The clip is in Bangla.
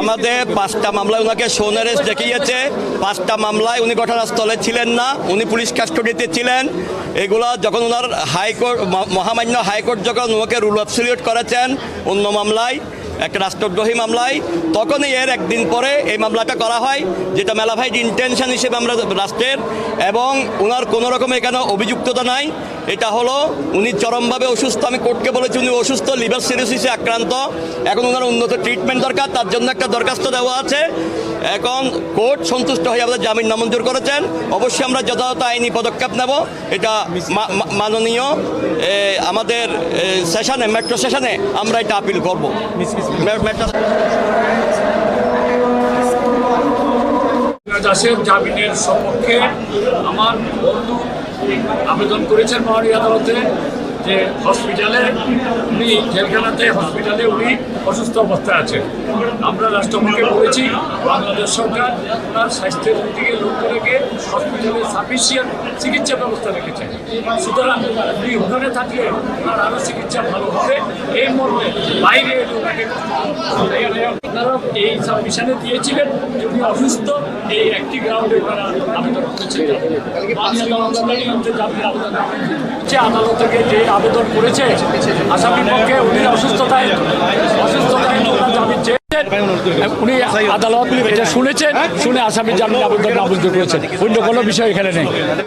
আমাদের পাঁচটা মামলায় ওনাকে সোনারেস দেখিয়েছে। পাঁচটা মামলায় উনি ঘটনাস্থলে ছিলেন না, উনি পুলিশ কাস্টডিতে ছিলেন। এগুলো যখন ওনার হাইকোর্ট মহামান্য হাইকোর্ট যখন ওনাকে রুল অ্যাবসলিউট করেছেন অন্য মামলায় একটা রাষ্ট্রদ্রোহী মামলায়, তখনই এর একদিন পরে এই মামলাটা করা হয়, যেটা মেলা ভাইয়ের ইন্টেনশন হিসেবে আমরা রাষ্ট্রের, এবং ওনার কোনো রকম এখানে অভিযুক্ততা নাই। এটা হলো, উনি চরমভাবে অসুস্থ, আমি কোর্টকে বলেছি উনি অসুস্থ, লিভার সিরোসিসে আক্রান্ত। এখন ওনার উন্নত ট্রিটমেন্ট দরকার, তার জন্য একটা দরখাস্ত দেওয়া আছে। এখন কোর্ট সন্তুষ্ট হয়ে আমাদের জামিন নামঞ্জুর করেছেন। অবশ্যই আমরা যথাযথ আইনি পদক্ষেপ নেব। এটা মাননীয় আমাদের সেশনে, মেট্রো সেশনে আমরা এটা আপিল করব। মেট্রো দাসের জামিনের সপক্ষে আমার বন্ধু আবেদন করেছেন মহানী আদালতে। যে হসপিটালে উনি জেলখানাতে হসপিটালে উনি অসুস্থ অবস্থায় আছেন। আমরা রাষ্ট্রপতিকে বলেছি বাংলাদেশ সরকার ওনার স্বাস্থ্যের দিকে লক্ষ্য রেখে হসপিটালে সাফিসিয়েন্ট চিকিৎসা ব্যবস্থা রেখেছেন সুতরাং উনি ওখানে থাকলে ওনার আরও চিকিৎসা ভালো হবে। এই মর্মে বাইরে ওনাকে আপনারা এই সাবমিশনে দিয়েছিলেন যে উনি অসুস্থ এই একটি গ্রাউন্ডে ওনারা আবেদন করেছিলেন আদালত থেকে যে আবেদন করেছে। আসামির পক্ষে উনি অসুস্থতায় অসুস্থতায় জামিন চেয়েছেন। উনি আদালত শুনেছেন, শুনে আসামির জামিন আবেদন নামঞ্জুর করেছেন। অন্য কোনো বিষয় এখানে নেই।